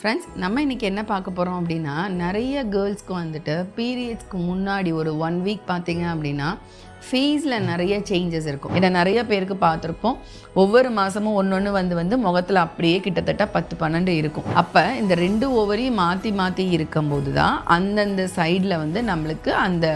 Friends நம்ம இன்னைக்கு என்ன பார்க்க போகிறோம் அப்படின்னா நிறைய கேர்ள்ஸ்க்கு வந்துட்டு பீரியட்ஸ்க்கு முன்னாடி ஒரு ஒன் வீக் பார்த்திங்க அப்படின்னா ஃபேஸில் நிறைய சேஞ்சஸ் இருக்கும். இதை நிறைய பேருக்கு பார்த்துருப்போம். ஒவ்வொரு மாதமும் ஒன்று ஒன்று வந்து வந்து முகத்தில் அப்படியே கிட்டத்தட்ட பத்து பன்னெண்டு இருக்கும். அப்போ இந்த ரெண்டு ஓவரையும் மாற்றி மாற்றி இருக்கும்போது தான் அந்தந்த சைடில் வந்து நம்மளுக்கு அந்த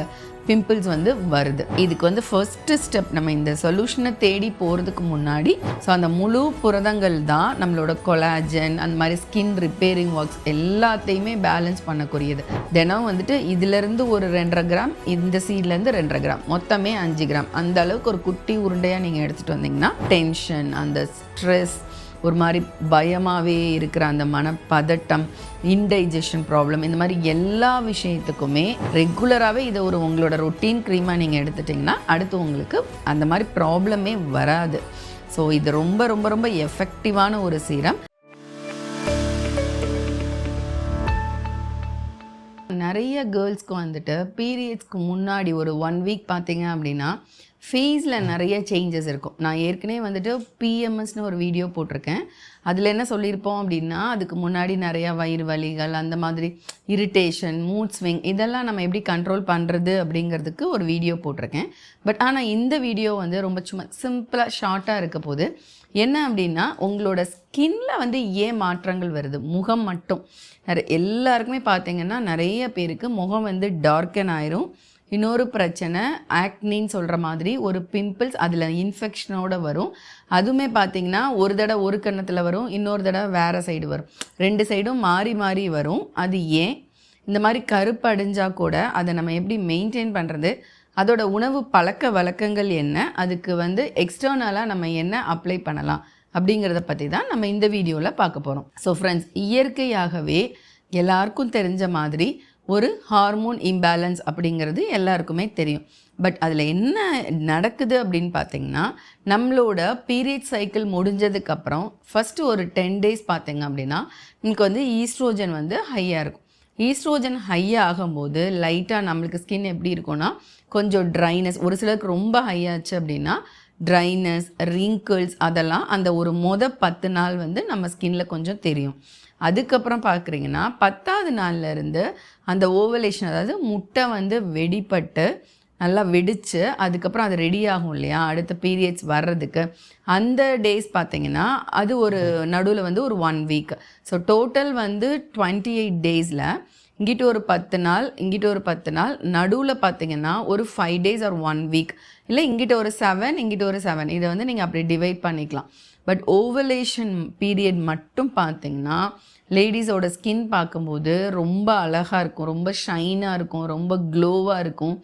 பிம்பிள்ஸ் வந்து வருது. இதுக்கு வந்து ஃபர்ஸ்ட் ஸ்டெப் நம்ம இந்த சொல்யூஷனை தேடி போகிறதுக்கு முன்னாடி ஸோ அந்த முழு புரதங்கள் தான் நம்மளோட கொலாஜன் அந்த மாதிரி ஸ்கின் ரிப்பேரிங் ஒர்க்ஸ் எல்லாத்தையுமே பேலன்ஸ் பண்ணக்கூடியது. தினம் வந்துட்டு இதுலேருந்து ஒரு ரெண்டரை கிராம் இந்த சீட்லேருந்து ரெண்டரை கிராம் மொத்தமே அஞ்சு கிராம். அந்த அளவுக்கு ஒரு குட்டி உருண்டையாக நீங்கள் எடுத்துகிட்டு வந்தீங்கன்னா டென்ஷன் அந்த ஸ்ட்ரெஸ் ஒரு மாதிரி பயமாகவே இருக்கிற அந்த மனப்பதட்டம் இன்டைஜஷன் ப்ராப்ளம் இந்த மாதிரி எல்லா விஷயத்துக்குமே ரெகுலராகவே இதை ஒரு உங்களோட ரொட்டீன் க்ரீமாக நீங்கள் எடுத்துட்டிங்கன்னா அடுத்து உங்களுக்கு அந்த மாதிரி ப்ராப்ளமே வராது. ஸோ இது ரொம்ப ரொம்ப ரொம்ப எஃபெக்டிவான ஒரு சீரம் நிறைய கேர்ள்ஸ்க்கு வந்துட்டு பீரியட்ஸ்க்கு முன்னாடி ஒரு ஒன் வீக் பார்த்தீங்க அப்படின்னா ஃபேஸில் நிறைய சேஞ்சஸ் இருக்கும். நான் ஏற்கனவே வந்துட்டு பிஎம்எஸ்னு ஒரு வீடியோ போட்டிருக்கேன். அதில் என்ன சொல்லியிருப்போம் அப்படின்னா அதுக்கு முன்னாடி நிறையா வயிறு வலிகள் அந்த மாதிரி இரிட்டேஷன் மூட் ஸ்விங் இதெல்லாம் நம்ம எப்படி கண்ட்ரோல் பண்ணுறது அப்படிங்கிறதுக்கு ஒரு வீடியோ போட்டிருக்கேன். பட் ஆனால் இந்த வீடியோ வந்து ரொம்ப சும்மா சிம்பிளாக ஷார்ட்டாக இருக்க போது என்ன அப்படின்னா உங்களோட ஸ்கின்ல வந்து ஏன் மாற்றங்கள் வருது? முகம் மட்டும். எல்லாருக்குமே பார்த்தீங்கன்னா நிறைய பேருக்கு முகம் வந்து டார்க்கன் ஆயிரும். இன்னொரு பிரச்சனை ஆக்னின்னு சொல்கிற மாதிரி ஒரு பிம்பிள்ஸ் அதில் இன்ஃபெக்ஷனோட வரும். அதுவுமே பார்த்தீங்கன்னா ஒரு தடவை ஒரு கன்னத்தில் வரும் இன்னொரு தடவை வேறு சைடு வரும். ரெண்டு சைடும் மாறி மாறி வரும். அது ஏன்? இந்த மாதிரி கருப்பு அடைஞ்சா கூட அதை நம்ம எப்படி மெயின்டைன் பண்ணுறது அதோட உணவு பழக்க வழக்கங்கள் என்ன? அதுக்கு வந்து எக்ஸ்டர்னலாக நம்ம என்ன அப்ளை பண்ணலாம்? அப்படிங்கிறத பற்றி தான் நம்ம இந்த வீடியோவில் பார்க்க போகிறோம் ஸோ ஃப்ரெண்ட்ஸ் இயற்கையாகவே எல்லாருக்கும் தெரிஞ்ச மாதிரி ஒரு ஹார்மோன் இம்பேலன்ஸ் அப்படிங்கிறது எல்லாருக்குமே தெரியும். பட் அதில் என்ன நடக்குது அப்படின்னு பார்த்தீங்கன்னா நம்மளோட பீரியட் சைக்கிள் முடிஞ்சதுக்கப்புறம் ஃபஸ்ட்டு ஒரு டென் டேஸ் பார்த்தீங்க அப்படின்னா நமக்கு வந்து ஈஸ்ட்ரோஜன் வந்து ஹையாக இருக்கும். ஈஸ்ட்ரோஜன் ஹையாக ஆகும்போது லைட்டாக நம்மளுக்கு ஸ்கின் எப்படி இருக்கும்னா கொஞ்சம் ட்ரைனஸ் ஒரு சிலருக்கு ரொம்ப ஹையாச்சு அப்படின்னா ட்ரைனஸ் ரிங்கிள்ஸ் அதெல்லாம் அந்த ஒரு மொத பத்து நாள் வந்து நம்ம ஸ்கின்ல கொஞ்சம் தெரியும். அதுக்கப்புறம் பார்க்குறீங்கன்னா பத்தாவது நாள்ல இருந்து அந்த ஓவலேஷன் அதாவது முட்டை வந்து வெடிப்பட்டு நல்லா வெடித்து அதுக்கப்புறம் அது ரெடி ஆகும் இல்லையா? அடுத்த பீரியட்ஸ் வர்றதுக்கு. அந்த டேஸ் பார்த்தீங்கன்னா அது ஒரு நடுவில் வந்து ஒரு ஒன் வீக் ஸோ டோட்டல் வந்து டுவெண்ட்டி எயிட் டேஸில் இங்கிட்ட ஒரு பத்து நாள் இங்கிட்ட ஒரு பத்து நாள் நடுவில் பார்த்தீங்கன்னா ஒரு five days or one week இல்லை இங்கிட்ட ஒரு செவன் இங்கிட்ட ஒரு செவன் இதை வந்து நீங்கள் அப்படி டிவைட் பண்ணிக்கலாம். பட் ஓவலேஷன் பீரியட் மட்டும் பார்த்தீங்கன்னா லேடிஸோட ஸ்கின் பார்க்கும்போது ரொம்ப அழகாக இருக்கும். ரொம்ப ஷைனாக இருக்கும். ரொம்ப க்ளோவாக இருக்கும்.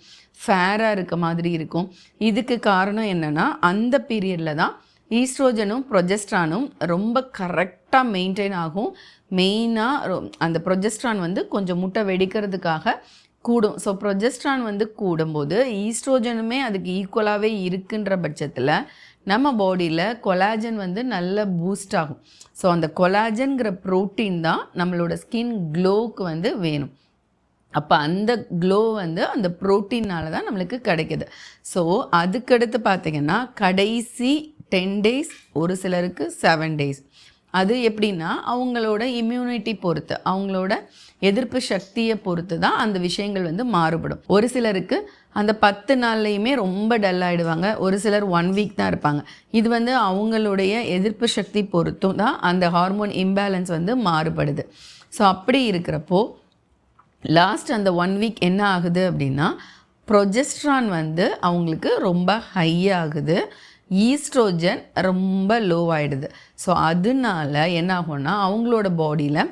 ஃபேராக இருக்க மாதிரி இருக்கும். இதுக்கு காரணம் என்னென்னா அந்த பீரியடில் தான் ஈஸ்ட்ரோஜனும் ப்ரொஜெஸ்ட்ரானும் ரொம்ப கரெக்டாக மெயின்டைன் ஆகும். மெயினாக அந்த ப்ரொஜெஸ்ட்ரான் வந்து கொஞ்சம் முட்டை வெடிக்கிறதுக்காக கூடும். ஸோ ப்ரொஜெஸ்ட்ரான் வந்து கூடும்போது ஈஸ்ட்ரோஜனுமே அதுக்கு ஈக்குவலாகவே இருக்குன்ற பட்சத்தில் நம்ம பாடியில் கொலாஜன் வந்து நல்ல பூஸ்ட் ஆகும். ஸோ அந்த கொலாஜன்கிற ப்ரோட்டீன் தான் நம்மளோட ஸ்கின் க்ளோவுக்கு வந்து வேணும். அப்போ அந்த க்ளோ வந்து அந்த ப்ரோட்டீனால தான் நம்மளுக்கு கிடைக்குது. ஸோ அதுக்கடுத்து பார்த்தீங்கன்னா கடைசி டென் டேஸ் ஒரு சிலருக்கு செவன் டேஸ் அது எப்படின்னா அவங்களோட இம்யூனிட்டி பொறுத்து அவங்களோட எதிர்ப்பு சக்தியை பொறுத்து தான் அந்த விஷயங்கள் வந்து மாறுபடும். ஒரு சிலருக்கு அந்த பத்து நாள்லையுமே ரொம்ப டல் ஆகிடுவாங்க ஒரு சிலர் ஒன் வீக் தான் இருப்பாங்க. இது வந்து அவங்களுடைய எதிர்ப்பு சக்தி பொறுத்தும் தான் அந்த ஹார்மோன் இம்பேலன்ஸ் வந்து மாறுபடுது. ஸோ அப்படி இருக்கிறப்போ லாஸ்ட் அந்த ஒன் வீக் என்ன ஆகுது அப்படின்னா ப்ரொஜெஸ்ட்ரான் வந்து அவங்களுக்கு ரொம்ப ஹை ஆகுது. ஈஸ்ட்ரோஜன் ரொம்ப லோ ஆகிடுது ஸோ அதனால என்ன ஆகும்னா அவங்களோட பாடியில்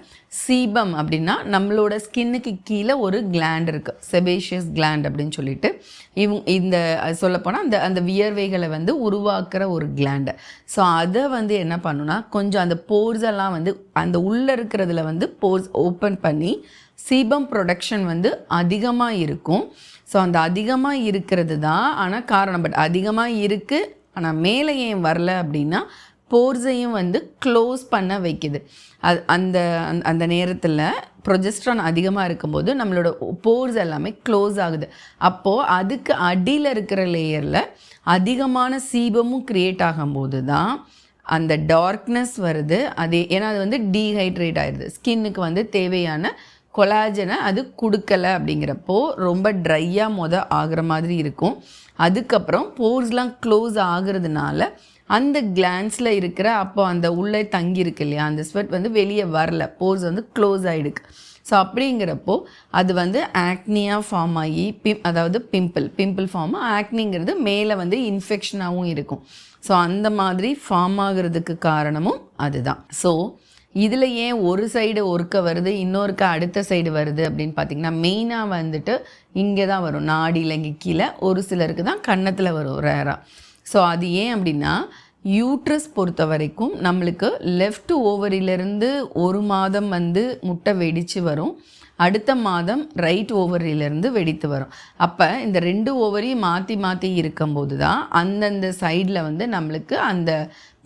சீபம் அப்படின்னா நம்மளோட ஸ்கின்னுக்கு கீழே ஒரு கிளாண்ட் இருக்குது செபேஷியஸ் கிளாண்ட் அப்படின்னு சொல்லிட்டு. இவங்க இந்த சொல்லப்போனால் அந்த அந்த வியர்வைகளை வந்து உருவாக்குற ஒரு கிளாண்டு ஸோ அதை வந்து என்ன பண்ணுன்னா கொஞ்சம் அந்த போர்ஸ் எல்லாம் வந்து அந்த உள்ளே இருக்கிறதுல வந்து போர்ஸ் ஓப்பன் பண்ணி சீபம் ப்ரொடக்ஷன் வந்து அதிகமாக இருக்கும். ஸோ அந்த அதிகமாக இருக்கிறது தான் ஆனால் காரணம். பட் அதிகமாக இருக்குது ஆனால் மேலே ஏன் வரல அப்படின்னா போர்ஸையும் வந்து க்ளோஸ் பண்ண வைக்குது. அது அந்த அந்த- அந்த நேரத்தில் ப்ரொஜெஸ்ட்ரான் அதிகமாக இருக்கும்போது நம்மளோட போர்ஸ் எல்லாமே க்ளோஸ் ஆகுது. அப்போது அதுக்கு அடியில் இருக்கிற லேயரில் அதிகமான சீபமும் க்ரியேட் ஆகும்போது தான் அந்த டார்க்னஸ் வருது. அது ஏன்னா அது வந்து டீஹைட்ரேட் ஆயிடுது. ஸ்கின்னுக்கு வந்து தேவையான கொலாஜனை அது கொடுக்கல அப்படிங்கிறப்போ ரொம்ப ட்ரையாக மொதல் ஆகிற மாதிரி இருக்கும். அதுக்கப்புறம் போர்ஸ்லாம் க்ளோஸ் ஆகுறதுனால அந்த கிளான்ஸில் இருக்கிற அப்போ அந்த உள்ளே தங்கி இருக்கு இல்லையா? அந்த ஸ்வெட் வந்து வெளியே வரல. போர்ஸ் வந்து க்ளோஸ் ஆகிடுக்கு ஸோ அப்படிங்கிறப்போ அது வந்து ஆக்னியாக ஃபார்ம் ஆகி பிம் அதாவது பிம்பிள் பிம்பிள் ஃபார்ம் ஆக்னிங்கிறது மேலே வந்து இன்ஃபெக்ஷனாகவும் இருக்கும். ஸோ அந்த மாதிரி ஃபார்ம் ஆகுறதுக்கு காரணமும் அதுதான். ஸோ இதில் ஏன் ஒரு சைடு ஒருக்க வருது இன்னொருக்க அடுத்த சைடு வருது அப்படின்னு பார்த்தீங்கன்னா மெயினாக வந்துட்டு இங்கே தான் வரும். நாடியில் இங்கே கீழே ஒரு சிலருக்கு தான் கன்னத்தில் வரும் ரேராக ஸோ அது ஏன் அப்படின்னா யூட்ரஸ் பொறுத்த வரைக்கும் நம்மளுக்கு லெஃப்ட் ஓவரிலிருந்து ஒரு மாதம் வந்து முட்டை வெடித்து வரும். அடுத்த மாதம் ரைட் ஓவரிலிருந்து வெடித்து வரும். அப்போ இந்த ரெண்டு ஓவரையும் மாற்றி மாற்றி இருக்கும்போது தான் அந்தந்த சைடில் வந்து நம்மளுக்கு அந்த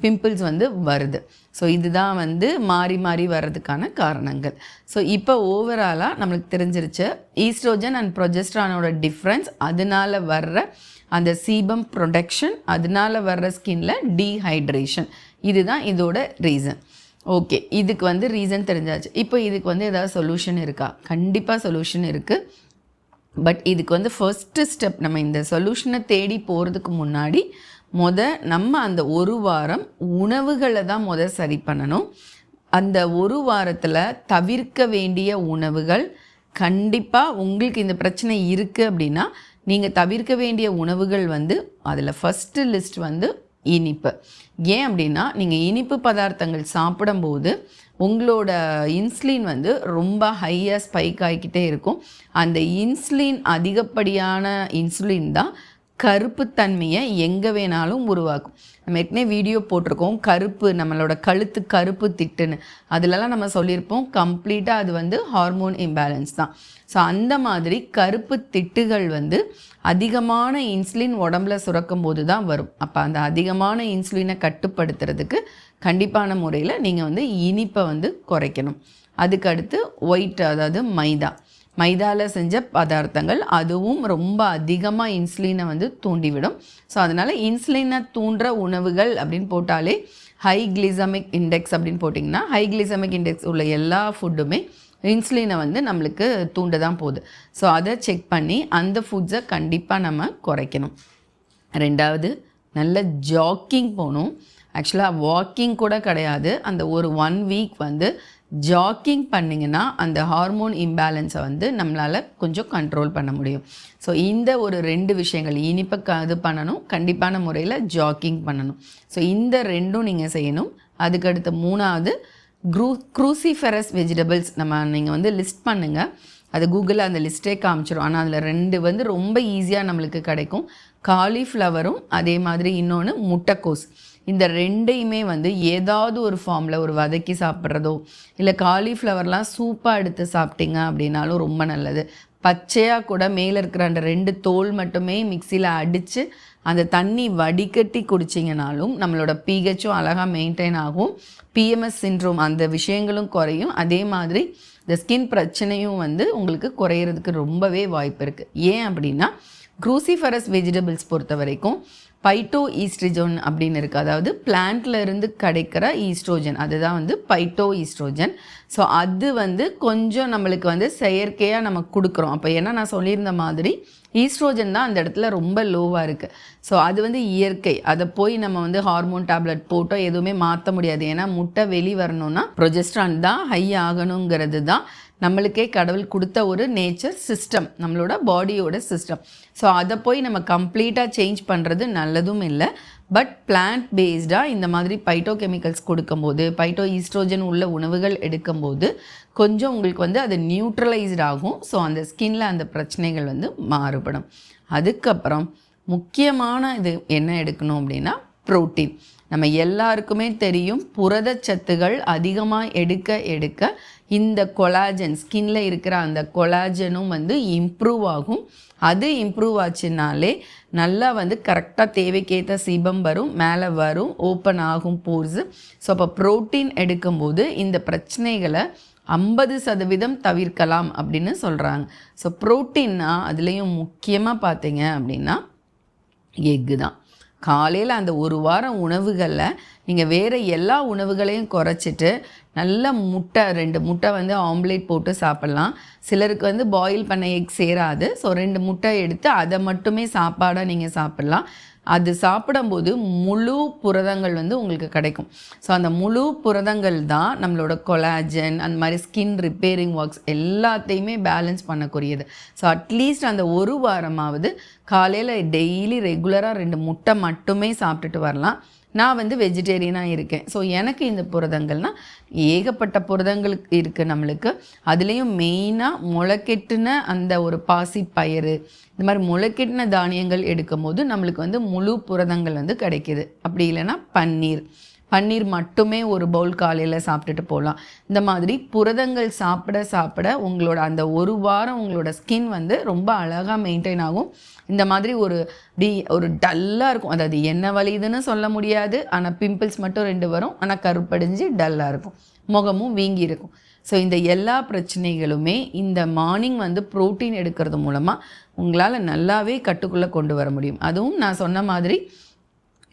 பிம்பிள்ஸ் வந்து வருது. ஸோ இதுதான் வந்து மாறி மாறி வர்றதுக்கான காரணங்கள். ஸோ இப்போ ஓவராலாக நம்மளுக்கு தெரிஞ்சிருச்சு ஈஸ்ட்ரோஜன் அண்ட் ப்ரொஜெஸ்ட்ரானோட டிஃப்ரென்ஸ் அதனால வர்ற அந்த சீபம் ப்ரொடக்ஷன் அதனால வர்ற ஸ்கின்ல டீஹைட்ரேஷன் இதுதான் இதோட ரீசன் ஓகே இதுக்கு வந்து ரீசன் தெரிஞ்சாச்சு. இப்போ இதுக்கு வந்து ஏதாவது சொல்யூஷன் இருக்கா? கண்டிப்பாக சொல்யூஷன் இருக்குது பட் இதுக்கு வந்து ஃபர்ஸ்ட்டு ஸ்டெப் நம்ம இந்த சொல்யூஷனை தேடி போகிறதுக்கு முன்னாடி முத நம்ம அந்த ஒரு வாரம் உணவுகளை தான் முத சரி பண்ணணும். அந்த ஒரு வாரத்தில் தவிர்க்க வேண்டிய உணவுகள் கண்டிப்பாக உங்களுக்கு இந்த பிரச்சனை இருக்குது அப்படின்னா நீங்கள் தவிர்க்க வேண்டிய உணவுகள் வந்து அதில் ஃபஸ்ட்டு லிஸ்ட் வந்து இனிப்பு. ஏன் அப்படின்னா நீங்கள் இனிப்பு பதார்த்தங்கள் சாப்பிடும்போது உங்களோட இன்சுலின் வந்து ரொம்ப ஹையாக ஸ்பைக் ஆகிக்கிட்டே இருக்கும். அந்த இன்சுலின் அதிகப்படியான இன்சுலின் தான் கருப்புத்தன்மையை எங்கே வேணாலும் உருவாக்கும். நம்ம ஏற்கனவே வீடியோ போட்டிருக்கோம். கருப்பு நம்மளோட கழுத்து கருப்பு திட்டுன்னு. அதிலலாம் நம்ம சொல்லியிருப்போம். கம்ப்ளீட்டாக அது வந்து ஹார்மோன் இம்பேலன்ஸ் தான். ஸோ அந்த மாதிரி கருப்பு திட்டுகள் வந்து அதிகமான இன்சுலின் உடம்புல சுரக்கும் போது தான் வரும். அப்போ அந்த அதிகமான இன்சுலினை கட்டுப்படுத்துறதுக்கு கண்டிப்பான முறையில் நீங்கள் வந்து இனிப்பை வந்து குறைக்கணும். அதுக்கடுத்து ஒயிட் அதாவது மைதா. மைதாவில் செஞ்ச பதார்த்தங்கள் அதுவும் ரொம்ப அதிகமாக இன்சுலினை வந்து தூண்டிவிடும். ஸோ அதனால் இன்சுலினை தூண்டுற உணவுகள் அப்படின்னு போட்டாலே ஹை கிளிசமிக் இண்டெக்ஸ் அப்படின்னு போட்டிங்கன்னா ஹை கிளிசமிக் இண்டெக்ஸ் உள்ள எல்லா ஃபுட்டுமே இன்சுலினை வந்து நம்மளுக்கு தூண்ட தான் போகுது. ஸோ அதை செக் பண்ணி அந்த ஃபுட்ஸை கண்டிப்பாக நம்ம குறைக்கணும். ரெண்டாவது நல்ல ஜாக்கிங் போகணும். ஆக்சுவலாக வாக்கிங் கூட கிடையாது. அந்த ஒரு ஒன் வீக் வந்து ஜாக்கிங் பண்ணிங்கன்னா அந்த ஹார்மோன் இம்பேலன்ஸை வந்து நம்மளால் கொஞ்சம் கண்ட்ரோல் பண்ண முடியும். ஸோ இந்த ஒரு ரெண்டு விஷயங்கள் இனிப்பை க இது பண்ணணும் கண்டிப்பான முறையில் ஜாக்கிங் பண்ணணும். ஸோ இந்த ரெண்டும் நீங்கள் செய்யணும். அதுக்கடுத்து மூணாவது க்ரூ க்ரூசிஃபெரஸ் வெஜிடபிள்ஸ் நம்ம நீங்கள் வந்து லிஸ்ட் பண்ணுங்கள் அது கூகுளில் அந்த லிஸ்ட்டே காமிச்சிடும் ஆனால் அதில் ரெண்டு வந்து ரொம்ப ஈஸியாக நம்மளுக்கு கிடைக்கும். காலிஃப்ளவரும் அதே மாதிரி இன்னொன்று முட்டைக்கோஸ். இந்த ரெண்டையுமே வந்து ஏதாவது ஒரு ஃபார்மில் ஒரு வதக்கி சாப்பிட்றதோ இல்லை காலிஃப்ளவர்லாம் சூப்பாக எடுத்து சாப்பிட்டீங்க அப்படின்னாலும் ரொம்ப நல்லது. பச்சையாக கூட மேலே இருக்கிற அந்த ரெண்டு தோல் மட்டுமே மிக்சியில் அடித்து அந்த தண்ணி வடிகட்டி குடிச்சிங்கனாலும் நம்மளோட பிஹெச்சும் அழகாக மெயின்டைன் ஆகும். பிஎம்எஸ் சின்ரோம் அந்த விஷயங்களும் குறையும். அதே மாதிரி இந்த ஸ்கின் பிரச்சனையும் வந்து உங்களுக்கு குறையிறதுக்கு ரொம்பவே வாய்ப்பு இருக்குது ஏன் அப்படின்னா க்ரூசிஃபரஸ் வெஜிடபிள்ஸ் பொறுத்த வரைக்கும் பைட்டோ ஈஸ்ட்ரிஜோன் அப்படின்னு இருக்குது அதாவது பிளான்ட்ல இருந்து கிடைக்கிற ஈஸ்ட்ரோஜன். அதுதான் வந்து பைட்டோ ஈஸ்ட்ரோஜன். ஸோ அது வந்து கொஞ்சம் நம்மளுக்கு வந்து செயற்கையாக நம்ம கொடுக்குறோம். அப்போ ஏன்னா நான் சொல்லியிருந்த மாதிரி ஈஸ்ட்ரோஜன் தான் அந்த இடத்துல ரொம்ப லோவாக இருக்குது ஸோ அது வந்து இயற்கை. அதை போய் நம்ம வந்து ஹார்மோன் டேப்லெட் போட்டோ எதுவுமே மாற்ற முடியாது. ஏன்னா முட்டை வெளி வரணும்னா ப்ரொஜெஸ்ட்ரான் தான் ஹை ஆகணுங்கிறது தான் நம்மளுக்கே கடவுள் கொடுத்த ஒரு நேச்சர் சிஸ்டம் நம்மளோட பாடியோட சிஸ்டம் ஸோ அதை போய் நம்ம கம்ப்ளீட்டாக சேஞ்ச் பண்ணுறது நல்லதும் இல்லை. பட் பிளான்ட் பேஸ்டாக இந்த மாதிரி பைட்டோ கெமிக்கல்ஸ் கொடுக்கும்போது பைட்டோ ஈஸ்ட்ரோஜன் உள்ள உணவுகள் எடுக்கும்போது கொஞ்சம் உங்களுக்கு வந்து அது நியூட்ரலைஸ்ட் ஆகும். ஸோ அந்த ஸ்கின்ல அந்த பிரச்சனைகள் வந்து மாறுபடும். அதுக்கப்புறம் முக்கியமான இது என்ன எடுக்கணும் அப்படின்னா ப்ரோட்டீன் நம்ம எல்லாருக்குமே தெரியும் புரதச்சத்துகள் அதிகமாக எடுக்க எடுக்க இந்த கொலாஜன் ஸ்கின்ல இருக்கிற அந்த கொலாஜனும் வந்து இம்ப்ரூவ் ஆகும். அது இம்ப்ரூவ் ஆச்சுனாலே நல்லா வந்து கரெக்டாக தேவைக்கேற்ற சிபம் வரும் மேலே வரும் ஓப்பன் ஆகும் போர்ஸு ஸோ அப்போ ப்ரோட்டீன் எடுக்கும்போது இந்த பிரச்சனைகளை ஐம்பது சதவீதம் தவிர்க்கலாம் அப்படின்னு சொல்கிறாங்க ஸோ ப்ரோட்டீன்னா அதுலேயும் முக்கியமாக பார்த்தீங்க அப்படின்னா எக்கு தான். காலையில் அந்த ஒரு வாரம் உணவுகளில் நீங்கள் வேறு எல்லா உணவுகளையும் குறைச்சிட்டு நல்ல முட்டை ரெண்டு முட்டை வந்து ஆம்லேட் போட்டு சாப்பிட்லாம். சிலருக்கு வந்து பாயில் பண்ண எக் சேராது. ஸோ ரெண்டு முட்டை எடுத்து அதை மட்டுமே சாப்பாடாக நீங்கள் சாப்பிட்லாம். அது சாப்பிடும்போது முழு புரதங்கள் வந்து உங்களுக்கு கிடைக்கும். ஸோ அந்த முழு புரதங்கள் தான் நம்மளோட கொலாஜன் அந்த மாதிரி ஸ்கின் ரிப்பேரிங் ஒர்க்ஸ் எல்லாத்தையுமே பேலன்ஸ் பண்ணக்கூடியது. ஸோ அட்லீஸ்ட் அந்த ஒரு வாரமாவது காலையில் டெய்லி ரெகுலராக ரெண்டு முட்டை மட்டுமே சாப்பிட்டுட்டு வரலாம். நான் வந்து வெஜிடேரியனாக இருக்கேன். ஸோ எனக்கு இந்த புரதங்கள்னால் ஏகப்பட்ட புரதங்கள் இருக்குது நம்மளுக்கு. அதுலேயும் மெயினாக முளைக்கெட்டுன அந்த ஒரு பாசி பயிறு இந்த மாதிரி முளைக்கெட்டின தானியங்கள் எடுக்கும் போது நம்மளுக்கு வந்து முழு புரதங்கள் வந்து கிடைக்கிது. அப்படி இல்லைன்னா பன்னீர். பன்னீர் மட்டுமே ஒரு பவுல் காலையில் சாப்பிட்டுட்டு போகலாம் இந்த மாதிரி புரதங்கள் சாப்பிட சாப்பிட உங்களோட அந்த ஒரு வாரம் உங்களோட ஸ்கின் வந்து ரொம்ப அழகாக மெயின்டைன் ஆகும். இந்த மாதிரி ஒரு டி ஒரு டல்லாக இருக்கும். அதாவது என்ன வலிதுன்னு சொல்ல முடியாது. ஆனால் பிம்பிள்ஸ் மட்டும் ரெண்டு வரும். ஆனால் கருப்படைஞ்சு டல்லாக இருக்கும். முகமும் வீங்கி இருக்கும். ஸோ இந்த எல்லா பிரச்சனைகளுமே இந்த மார்னிங் வந்து ப்ரோட்டீன் எடுக்கிறது மூலமாக உங்களால் நல்லாவே கட்டுக்குள்ளே கொண்டு வர முடியும். அதுவும் நான் சொன்ன மாதிரி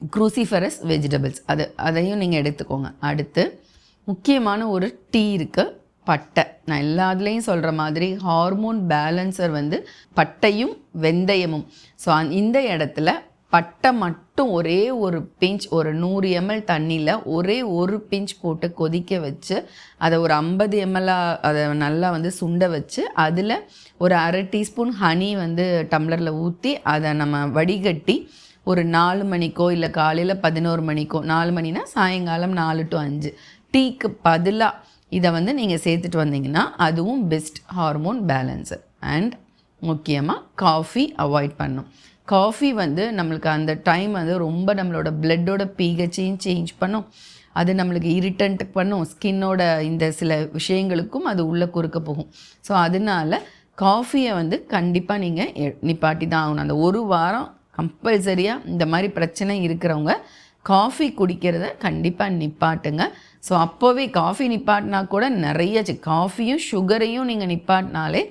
குரூசிஃபரஸ் வெஜிடபிள்ஸ் அது அதையும் நீங்கள் எடுத்துக்கோங்க. அடுத்து முக்கியமான ஒரு டீ இருக்குது பட்டை. நான் எல்லாத்துலேயும் சொல்கிற மாதிரி ஹார்மோன் பேலன்சர் வந்து பட்டையும் வெந்தயமும். ஸோ இந்த இடத்துல பட்டை மட்டும் ஒரே ஒரு பிஞ்ச் ஒரு நூறு எம்எல் தண்ணியில் ஒரே ஒரு பிஞ்ச் போட்டு கொதிக்க வச்சு அதை ஒரு ஐம்பது எம்எல்லாக அதை நல்லா வந்து சுண்ட வச்சு அதில் ஒரு அரை டீஸ்பூன் ஹனி வந்து டம்ளரில் ஊற்றி அதை நம்ம வடிகட்டி ஒரு நாலு மணிக்கோ இல்லை காலையில் பதினோரு மணிக்கோ நாலு மணினா சாயங்காலம் நாலு டு அஞ்சு. டீக்கு பதிலாக இதை வந்து நீங்கள் சேர்த்துட்டு வந்தீங்கன்னா அதுவும் பெஸ்ட் ஹார்மோன் பேலன்ஸு அண்ட் முக்கியமாக காஃபி அவாய்ட் பண்ணும். காஃபி வந்து நம்மளுக்கு அந்த டைம் வந்து ரொம்ப நம்மளோட பிளட்டோட பிஹெச்சையும் சேஞ்ச் பண்ணும். அது நம்மளுக்கு இரிட்டன்ட் பண்ணும். ஸ்கின்னோட இந்த சில விஷயங்களுக்கும் அது உள்ளே குறுக்க போகும். ஸோ அதனால காஃபியை வந்து கண்டிப்பாக நீங்கள் நிப்பாட்டி தான் ஆகணும். அந்த ஒரு வாரம் கம்பல்சரியாக இந்த மாதிரி பிரச்சனை இருக்கிறவங்க காஃபி குடிக்கிறத கண்டிப்பாக நிப்பாட்டுங்க. ஸோ அப்போவே காஃபி நிப்பாட்டினா கூட நிறைய காஃபியும் சுகரையும் நீங்கள் நிப்பாட்டினாலே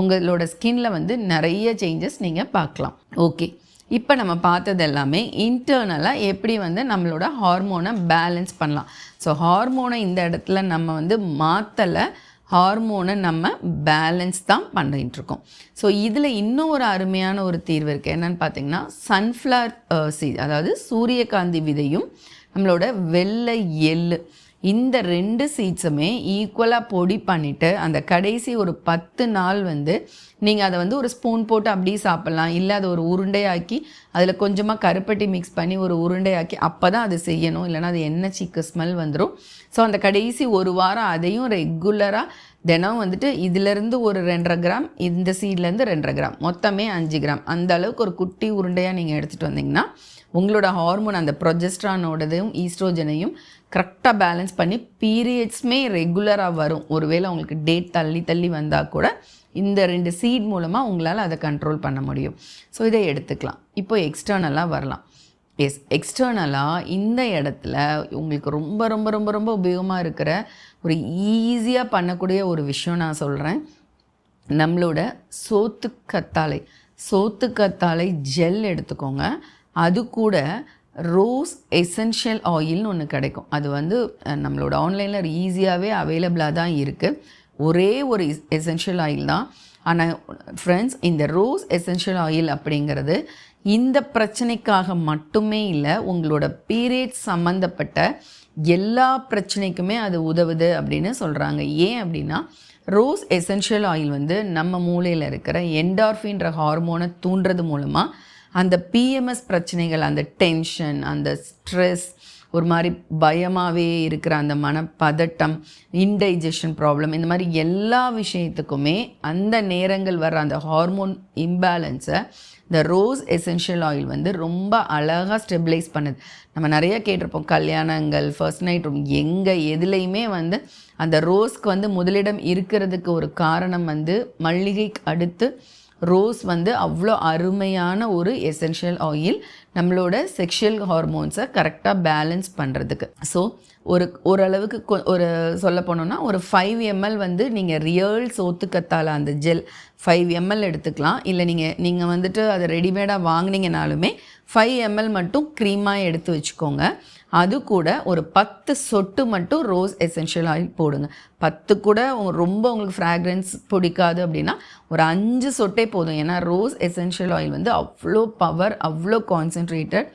உங்களோட ஸ்கின்ல வந்து நிறைய சேஞ்சஸ் நீங்கள் பார்க்கலாம். ஓகே இப்போ நம்ம பார்த்தது எல்லாமே இன்டர்னலாக எப்படி வந்து நம்மளோட ஹார்மோனை பேலன்ஸ் பண்ணலாம். ஸோ ஹார்மோனை இந்த இடத்துல நம்ம வந்து மாற்றலை ஹார்மோனை நம்ம பேலன்ஸ் தான் பண்ணிகிட்டு இருக்கோம் ஸோ இதில் இன்னும் ஒரு அருமையான ஒரு தீர்வு இருக்குது என்னென்னு பார்த்தீங்கன்னா சன்ஃப்ளவர் சீட் uh, அதாவது சூரியகாந்தி விதையும் நம்மளோட வெள்ளை எள்ளு. இந்த ரெண்டு சீட்ஸுமே ஈக்குவலாக பொடி பண்ணிவிட்டு அந்த கடைசி ஒரு பத்து நாள் வந்து நீங்கள் அதை வந்து ஒரு ஸ்பூன் போட்டு அப்படியே சாப்பிட்லாம். இல்லை அதை ஒரு உருண்டையாக்கி அதில் கொஞ்சமாக கருப்பட்டி மிக்ஸ் பண்ணி ஒரு உருண்டையாக்கி அப்போ தான் அது செய்யணும். இல்லைனா அது எண்ணெய் சிக்கு ஸ்மெல் வந்துடும் ஸோ அந்த கடைசி ஒரு வாரம் அதையும் ரெகுலராக தினம் வந்துட்டு இதிலேருந்து ஒரு ரெண்டரை கிராம் இந்த சீட்லேருந்து ரெண்டரை கிராம் மொத்தமே அஞ்சு கிராம். அந்த அளவுக்கு ஒரு குட்டி உருண்டையாக நீங்கள் எடுத்துகிட்டு வந்தீங்கன்னா உங்களோட ஹார்மோன் அந்த ப்ரொஜெஸ்ட்ரானோடதையும் ஈஸ்ட்ரோஜனையும் கரெக்டாக பேலன்ஸ் பண்ணி பீரியட்ஸுமே ரெகுலராக வரும். ஒருவேளை உங்களுக்கு டேட் தள்ளி தள்ளி வந்தால் கூட இந்த ரெண்டு சீட் மூலமாக உங்களால் அதை கண்ட்ரோல் பண்ண முடியும். ஸோ இதை எடுத்துக்கலாம். இப்போ எக்ஸ்டர்னலாக வரலாம். எஸ் எக்ஸ்டர்னலாக இந்த இடத்துல உங்களுக்கு ரொம்ப ரொம்ப ரொம்ப ரொம்ப உபயோகமாக இருக்கிற ஒரு ஈஸியாக பண்ணக்கூடிய ஒரு விஷயம் நான் சொல்கிறேன் நம்மளோட சோத்து கத்தாழை சோத்து கத்தாழை ஜெல் எடுத்துக்கோங்க. அது கூட ரோஸ் எசென்ஷியல் ஆயில்னு ஒன்று கிடைக்கும். அது வந்து நம்மளோட ஆன்லைனில் ஈஸியாகவே அவைலபிளாக தான் இருக்குது ஒரே ஒரு எசென்ஷியல் ஆயில் தான். ஆனால் ஃப்ரெண்ட்ஸ் இந்த ரோஸ் எசென்ஷியல் ஆயில் அப்படிங்கிறது இந்த பிரச்சனைக்காக மட்டுமே இல்லை உங்களோட பீரியட்ஸ் சம்மந்தப்பட்ட எல்லா பிரச்சனைக்குமே அது உதவுது அப்படின்னு சொல்கிறாங்க ஏன் அப்படின்னா ரோஸ் எசென்ஷியல் ஆயில் வந்து நம்ம மூளையில் இருக்கிற என்டார்ஃபின்ற ஹார்மோனை தூண்டுறது மூலமாக அந்த பிஎம்எஸ் பிரச்சனைகள் அந்த டென்ஷன் அந்த ஸ்ட்ரெஸ் ஒரு மாதிரி பயமாகவே இருக்கிற அந்த மனப்பதட்டம் இன்டைஜஷன் ப்ராப்ளம் இந்த மாதிரி எல்லா விஷயத்துக்குமே அந்த நேரங்கள் வர்ற அந்த ஹார்மோன் இம்பேலன்ஸை இந்த ரோஸ் எசென்ஷியல் ஆயில் வந்து ரொம்ப அழகாக ஸ்டெபிளைஸ் பண்ணுது. நம்ம நிறைய கேட்டிருப்போம் கல்யாணங்கள் ஃபர்ஸ்ட் நைட் ரூம் எங்கே எதுலேயுமே வந்து அந்த ரோஸ்க்கு வந்து முதலிடம் இருக்கிறதுக்கு ஒரு காரணம் வந்து மல்லிகைக்கு அடுத்து ரோஸ் வந்து அவ்வளோ அருமையான ஒரு எசென்ஷியல் ஆயில் நம்மளோட செக்ஷுவல் ஹார்மோன்ஸை கரெக்டாக பேலன்ஸ் பண்ணுறதுக்கு ஸோ ஒரு ஓரளவுக்கு கொ- ஒரு சொல்ல போனோம்னா ஒரு ஃபைவ் எம்எல் வந்து நீங்கள் ரியல் சோத்துக்கத்தால அந்த ஜெல் ஃபைவ் எம்எல் எடுத்துக்கலாம். இல்லை நீங்கள் நீங்கள் வந்துட்டு அதை ரெடிமேடாக வாங்குனீங்கனாலுமே ஃபைவ் எம்எல் மட்டும் க்ரீமாக எடுத்து வச்சுக்கோங்க. அது கூட ஒரு பத்து சொட்டு மட்டும் ரோஸ் எசென்ஷியல் ஆயில் போடுங்க. பத்து கூட ரொம்ப உங்களுக்கு ஃப்ராக்ரன்ஸ் பிடிக்காது அப்படின்னா ஒரு அஞ்சு சொட்டே போதும். ஏன்னா ரோஸ் எசென்ஷியல் ஆயில் வந்து அவ்வளோ பவர் அவ்வளோ கான்சென்ட்ரேட்டட்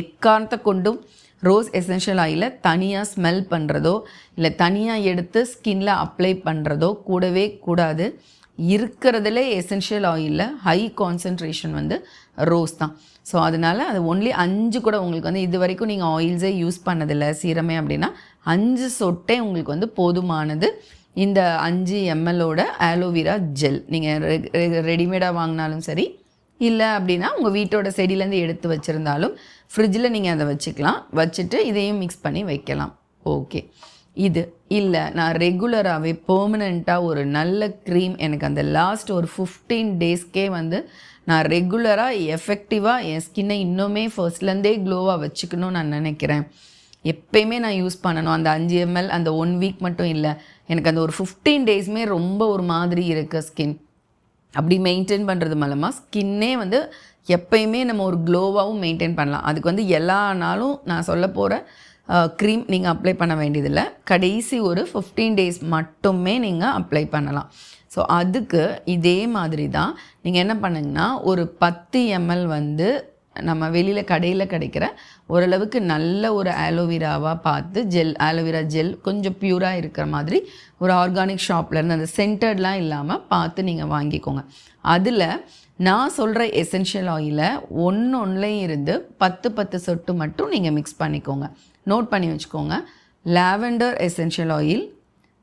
எக்காரணத்தை கொண்டும் ரோஸ் எசென்ஷியல் ஆயிலை தனியாக ஸ்மெல் பண்ணுறதோ இல்லை தனியாக எடுத்து ஸ்கின்ல அப்ளை பண்ணுறதோ கூடவே கூடாது. இருக்கிறதுல எசென்ஷியல் ஆயிலில் ஹை கான்சென்ட்ரேஷன் வந்து ரோஸ் தான். ஸோ அதனால் அது ஒன்லி அஞ்சு கூட உங்களுக்கு வந்து இது வரைக்கும் நீங்கள் ஆயில்ஸே யூஸ் பண்ணதில்லை சீரமே அப்படின்னா அஞ்சு சொட்டே உங்களுக்கு வந்து போதுமானது. இந்த அஞ்சு எம்எல்லோட ஆலோவேரா ஜெல் நீங்கள் ரெடிமேடாக வாங்கினாலும் சரி இல்லை அப்படின்னா உங்கள் வீட்டோட செடியிலேருந்து எடுத்து வச்சுருந்தாலும் ஃப்ரிட்ஜில் நீங்கள் அதை வச்சுக்கலாம். வச்சுட்டு இதையும் மிக்ஸ் பண்ணி வைக்கலாம். ஓகே இது இல்லை நான் ரெகுலராகவே பெர்மனண்ட்டாக ஒரு நல்ல க்ரீம் எனக்கு அந்த லாஸ்ட் ஒரு ஃபிஃப்டீன் டேஸ்க்கே வந்து நான் ரெகுலராக எஃபெக்டிவாக என் ஸ்கின்னை இன்னுமே ஃபர்ஸ்ட்லேருந்தே க்ளோவாக வச்சுக்கணும்னு நான் நினைக்கிறேன். எப்பயுமே நான் யூஸ் பண்ணணும். அந்த அஞ்சு எம்எல் அந்த ஒன் வீக் மட்டும் இல்லை. எனக்கு அந்த ஒரு ஃபிஃப்டீன் டேஸ்மே ரொம்ப ஒரு மாதிரி இருக்குது ஸ்கின் அப்படி மெயின்டைன் பண்ணுறது மூலமாக ஸ்கின்னே வந்து எப்பயுமே நம்ம ஒரு க்ளோவாகவும் மெயின்டைன் பண்ணலாம். அதுக்கு வந்து எல்லா நாளும் நான் சொல்ல போகிற க்ரீம் நீங்கள் அப்ளை பண்ண வேண்டியதில்லை. கடைசி ஒரு ஃபிஃப்டீன் டேஸ் மட்டுமே நீங்கள் அப்ளை பண்ணலாம். ஸோ அதுக்கு இதே மாதிரி தான் நீங்கள் என்ன பண்ணுங்கன்னா ஒரு பத்து எம்எல் வந்து நம்ம வெளியில் கடையில் கிடைக்கிற ஓரளவுக்கு நல்ல ஒரு ஆலோவேராவாக பார்த்து ஜெல் ஆலோவேரா ஜெல் கொஞ்சம் பியூராக இருக்கிற மாதிரி ஒரு ஆர்கானிக் ஷாப்லேருந்து அந்த சென்டர்ட்லாம் இல்லாமல் பார்த்து நீங்கள் வாங்கிக்கோங்க. அதில் நான் சொல்கிற எசென்ஷியல் ஆயிலை ஒன்று ஒன்றுலையும் இருந்து பத்து பத்து சொட்டு மட்டும் நீங்கள் மிக்ஸ் பண்ணிக்கோங்க. நோட் பண்ணி வச்சுக்கோங்க. Lavender essential oil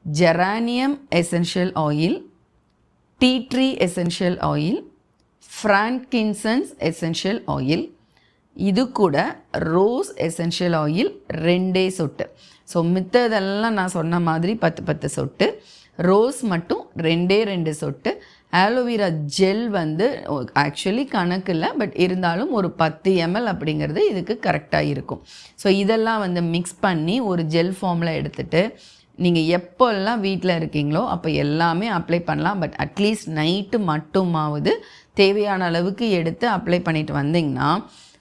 geranium essential oil tea tree essential oil frankincense essential oil இது கூட ரோஸ் எசென்ஷியல் ஆயில் ரெண்டே சொட்டு. ஸோ மித்ததெல்லாம் நான் சொன்ன மாதிரி பத்து பத்து சொட்டு. ரோஸ் மட்டும் ரெண்டே ரெண்டு சொட்டு. ஆலோவேரா ஜெல் வந்து ஆக்சுவலி கணக்கு இல்லை பட் இருந்தாலும் ஒரு பத்து எம்எல் அப்படிங்கிறது இதுக்கு கரெக்டாக இருக்கும். ஸோ இதெல்லாம் வந்து மிக்ஸ் பண்ணி ஒரு ஜெல் ஃபார்மில் எடுத்துகிட்டு நீங்கள் எப்போல்லாம் வீட்டில் இருக்கீங்களோ அப்போ எல்லாமே அப்ளை பண்ணலாம். பட் அட்லீஸ்ட் நைட்டு மட்டுமாவது தேவையான அளவுக்கு எடுத்து அப்ளை பண்ணிட்டு வந்தீங்கன்னா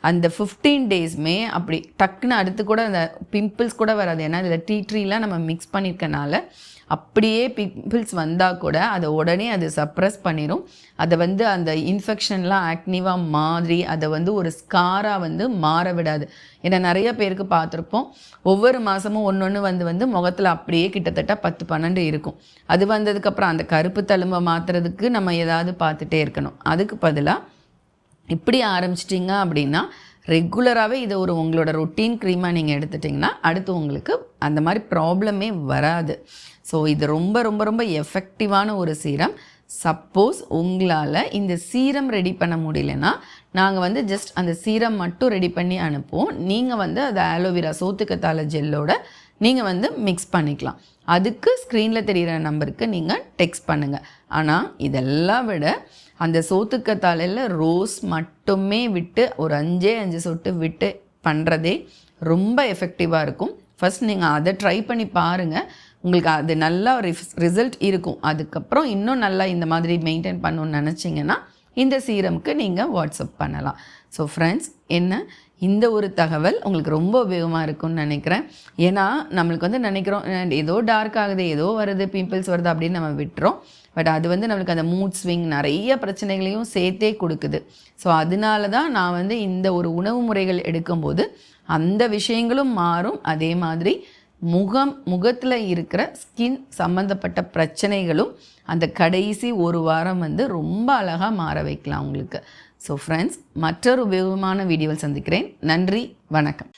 அந்த ஃபிஃப்டீன் டேஸ்மே அப்படி டக்குன்னு அடுத்து கூட அந்த பிம்பிள்ஸ் கூட வராது. ஏன்னா இதில் டீ ட்ரீலாம் நம்ம மிக்ஸ் பண்ணியிருக்கனால அப்படியே பிம்பிள்ஸ் வந்தால் கூட அதை உடனே அது சப்ரஸ் பண்ணிடும் அதை வந்து அந்த இன்ஃபெக்ஷன்லாம் ஆக்னிவாக மாதிரி அதை வந்து ஒரு ஸ்காராக வந்து மாற விடாது. ஏன்னா நிறைய பேருக்கு பார்த்துருப்போம் ஒவ்வொரு மாதமும் ஒன்று ஒன்று வந்து வந்து முகத்தில் அப்படியே கிட்டத்தட்ட பத்து பன்னெண்டு இருக்கும். அது வந்ததுக்கப்புறம் அந்த கருப்பு தழும்பை மாற்றுறதுக்கு நம்ம ஏதாவது பார்த்துட்டே இருக்கணும். அதுக்கு பதிலாக இப்படி ஆரம்பிச்சிட்டிங்க அப்படின்னா ரெகுலராகவே இதை ஒரு உங்களோட ரொட்டீன் க்ரீமாக நீங்கள் எடுத்துட்டிங்கன்னா அடுத்து உங்களுக்கு அந்த மாதிரி ப்ராப்ளமே வராது. ஸோ இது ரொம்ப ரொம்ப ரொம்ப எஃபெக்டிவான ஒரு சீரம் சப்போஸ் உங்களால் இந்த சீரம் ரெடி பண்ண முடியலன்னா நாங்கள் வந்து ஜஸ்ட் அந்த சீரம் மட்டும் ரெடி பண்ணி அனுப்புவோம். நீங்கள் வந்து அதை ஆலோவேரா சோத்துக்கத்தாழை ஜெல்லோட நீங்கள் வந்து மிக்ஸ் பண்ணிக்கலாம். அதுக்கு ஸ்க்ரீனில் தெரிகிற நம்பருக்கு நீங்கள் டெக்ஸ்ட் பண்ணுங்கள் ஆனால் இதெல்லாம் விட அந்த சோத்துக்கத்தாழையில் ரோஸ் மட்டுமே விட்டு ஒரு அஞ்சே அஞ்சு சொட்டு விட்டு பண்ணுறதே ரொம்ப எஃபெக்டிவாக இருக்கும். ஃபஸ்ட் நீங்கள் அதை ட்ரை பண்ணி பாருங்கள் உங்களுக்கு அது நல்லா ரிசல்ட் இருக்கும். அதுக்கப்புறம் இன்னும் நல்லா இந்த மாதிரி மெயின்டைன் பண்ணணும்னு நினச்சிங்கன்னா இந்த சீரமுக்கு நீங்கள் வாட்ஸ்அப் பண்ணலாம். ஸோ ஃப்ரெண்ட்ஸ் என்ன? இந்த ஒரு தகவல் உங்களுக்கு ரொம்ப உபயோகமாக இருக்கும்னு நினைக்கிறேன். ஏன்னா நம்மளுக்கு வந்து நினைக்கிறோம் ஏதோ டார்க் ஆகுது ஏதோ வருது பிம்பிள்ஸ் வருது அப்படின்னு நம்ம விட்டுறோம். பட் அது வந்து நம்மளுக்கு அந்த மூட் ஸ்விங் நிறைய பிரச்சனைகளையும் சேர்த்தே கொடுக்குது. ஸோ அதனால தான் நான் வந்து இந்த ஒரு உணவு முறைகள் எடுக்கும்போது அந்த விஷயங்களும் மாறும். அதே மாதிரி முகம் முகத்தில் இருக்கிற ஸ்கின் சம்மந்தப்பட்ட பிரச்சனைகளும் அந்த கடைசி ஒரு வாரம் வந்து ரொம்ப அழகாக மாற வைக்கலாம் உங்களுக்கு. ஸோ ஃப்ரெண்ட்ஸ் மற்றொரு உபயோகமான வீடியோவில் சந்திக்கிறேன். நன்றி வணக்கம்.